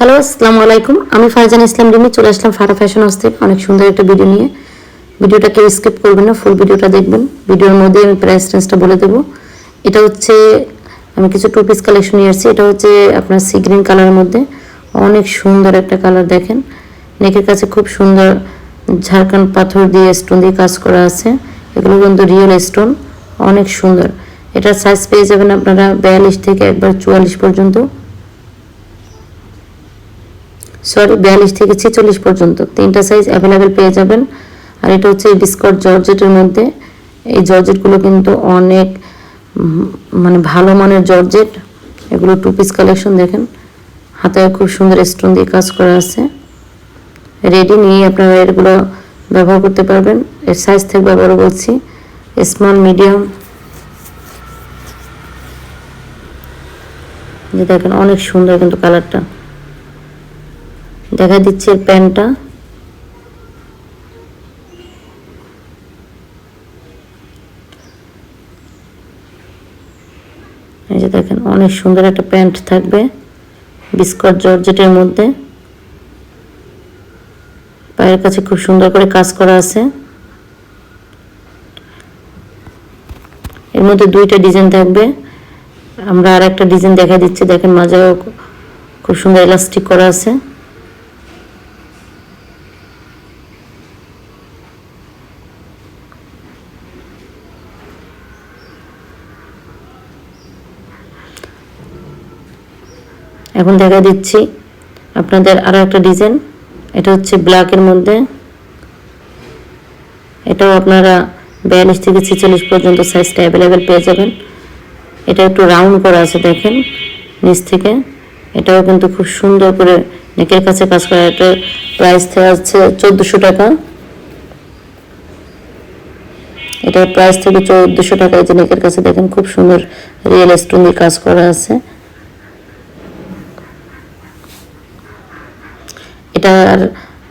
Hello আসসালামু আলাইকুম আমি ফারজান ইসলাম রিমি, চলে আসলাম ফারা ফ্যাশন হাউস থেকে। অনেক সুন্দর একটা ভিডিও নিয়ে। ভিডিওটা কেউ স্কিপ করবেন না ফুল ভিডিওটা দেখবেন। ভিডিওর মধ্যে আমি প্রাইস রেঞ্জটা বলে দেবো। এটা হচ্ছে, আমি কিছু টু পিস কালেকশন নিয়ে আসছি। এটা হচ্ছে আপনার সি গ্রিন কালারের মধ্যে। অনেক সুন্দর একটা কালার দেখেন। নেকের কাছে খুব সুন্দর ঝাড়খান্ড পাথর দিয়ে স্টোন দিয়ে কাজ করা আছে। এগুলো কিন্তু রিয়েল স্টোন অনেক সুন্দর। এটার সাইজ পেয়ে যাবেন আপনারা বিয়াল্লিশ থেকে একবার চুয়াল্লিশ পর্যন্ত। সরি, বিয়াল্লিশ থেকে ছেচল্লিশ পর্যন্ত। তিনটা সাইজ অ্যাভেলেবেল পেয়ে যাবেন। আর এটা হচ্ছে বিস্কট জর্জেটের মধ্যে। এই জর্জেটগুলো কিন্তু অনেক মানে ভালো মানের জর্জেট। এগুলো টু পিস কালেকশন দেখেন। হাতে খুব সুন্দর স্টোন দিয়ে কাজ করা আছে। রেডি নিয়ে আপনারা এগুলো ব্যবহার করতে পারবেন। এর সাইজ থেকে ব্যবহার বলছি স্মল মিডিয়াম দেখেন, অনেক সুন্দর কিন্তু কালারটা দেখা দিচ্ছে এর প্যান্টটা। এই যে দেখেন, অনেক সুন্দর একটা প্যান্ট থাকবে বিস্কট জর্জেটের মধ্যে। পায়ের কাছে খুব সুন্দর করে কাজ করা আছে। এর মধ্যে দুইটা ডিজাইন থাকবে। আমরা আর একটা ডিজাইন দেখা দিচ্ছি, দেখেন মাঝেও খুব সুন্দর এলাস্টিক করা আছে। এখন দেখা দিচ্ছি। আপনাদের আরও একটা ডিজাইন। এটা হচ্ছে ব্ল্যাকের মধ্যে। এটাও আপনারা বিয়াল্লিশ থেকে ছেচল্লিশ পর্যন্ত সাইজটা অ্যাভেলেবেল পেয়ে যাবেন। এটা একটু রাউন্ড করা আছে, দেখেন, নিচ থেকে। এটাও কিন্তু খুব সুন্দর করে নেকের কাছে কাজ করা। এটা প্রাইস হচ্ছে চোদ্দোশো টাকা। এটার প্রাইস থেকে চোদ্দোশো টাকা এই যে নেকের কাছে দেখেন, খুব সুন্দর রিয়েল স্টোন দিয়ে কাজ করা আছে। এটার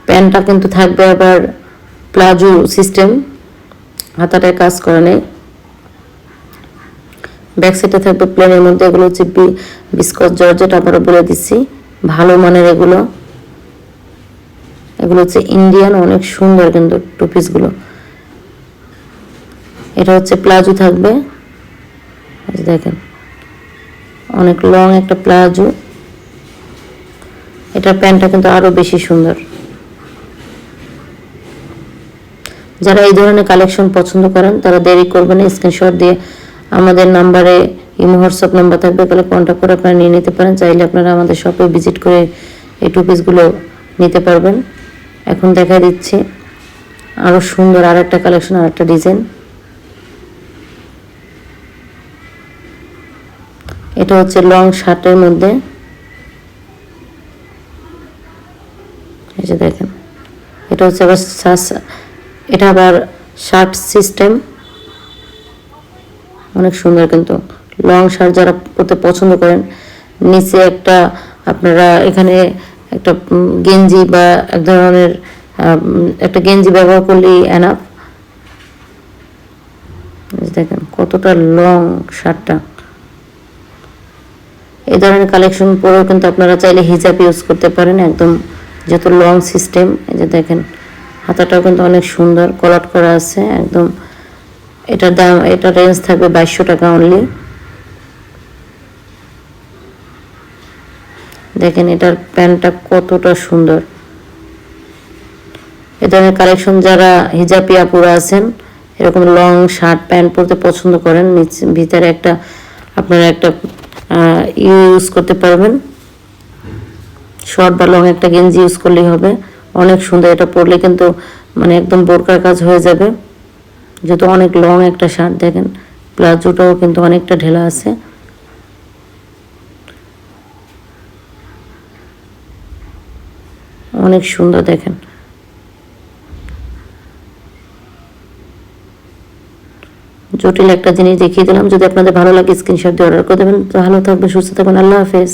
প্যান্টটা কিন্তু থাকবে আবার প্লাজো সিস্টেম। হাতাটায় কাজ করা নেই। ব্যাক সাইডে থাকবে প্লেনের মধ্যে এগুলো হচ্ছে বিস্কট জর্জেট আবারও বলে দিচ্ছি। ভালো মানের এগুলো। এগুলো হচ্ছে ইন্ডিয়ান অনেক সুন্দর কিন্তু টু পিসগুলো এটা হচ্ছে প্লাজো থাকবে। দেখেন, অনেক লং একটা প্লাজো। এটার প্যান্টটা কিন্তু আরও বেশি সুন্দর। যারা এই ধরনের কালেকশন পছন্দ করেন, তারা দেরি করবেন স্ক্রিনশট দিয়ে আমাদের নাম্বারে ইমো, হোয়াটসঅ্যাপ নাম্বার থাকবে, তাহলে কন্ট্যাক্ট করে আপনারা নিয়ে নিতে পারেন। চাইলে আপনারা আমাদের শপে ভিজিট করে এই টু পিসগুলো নিতে পারবেন। এখন দেখা দিচ্ছি আরও সুন্দর আর একটা কালেকশন আর একটা ডিজাইন। এটা হচ্ছে লং শার্টের মধ্যে। এই যে দেখেন, এটা হচ্ছে আবার এটা আবার শার্ট সিস্টেম। অনেক সুন্দর কিন্তু। লং শার্ট যারা পরতে পছন্দ করেন, নিচে একটা আপনারা এখানে একটা গেঞ্জি বা এক ধরনের একটা গেঞ্জি ব্যবহার করলেই এনাফ দেখেন, কতটা লং শার্টটা। এই ধরনের কালেকশন পরেও কিন্তু আপনারা চাইলে হিজাব ইউজ করতে পারেন, একদম যত লং সিস্টেম এই যে দেখেন হাতাটাও কিন্তু অনেক সুন্দর কলাট করা আছে, একদম এটার দাম এটার রেঞ্জ থাকবে বাইশশো টাকা অনলি দেখেন, এটার প্যান্টটা কতটা সুন্দর। এ ধরনের কালেকশন যারা হিজাবি আপুরা আছেন, এরকম লং শার্ট প্যান্ট পরতে পছন্দ করেন, নিচে, ভিতরে একটা আপনারা একটা ইউজ করতে পারবেন। শর্ট বা লং একটা গেঞ্জি ইউজ করলেই হবে। অনেক সুন্দর এটা পরলে কিন্তু মানে একদম বোরকার কাজ হয়ে যাবে। যেহেতু অনেক লং একটা শার্ট দেখেন, প্লাজোটাও কিন্তু অনেকটা ঢেলা আছে। অনেক সুন্দর, দেখেন। জটিল একটা জিনিস দেখিয়ে দিলাম। যদি আপনাদের ভালো লাগে স্ক্রিনশট দিয়ে অর্ডার করে দেবেন। ভালো থাকবে সুস্থ থাকবেন। আল্লাহ হাফেজ।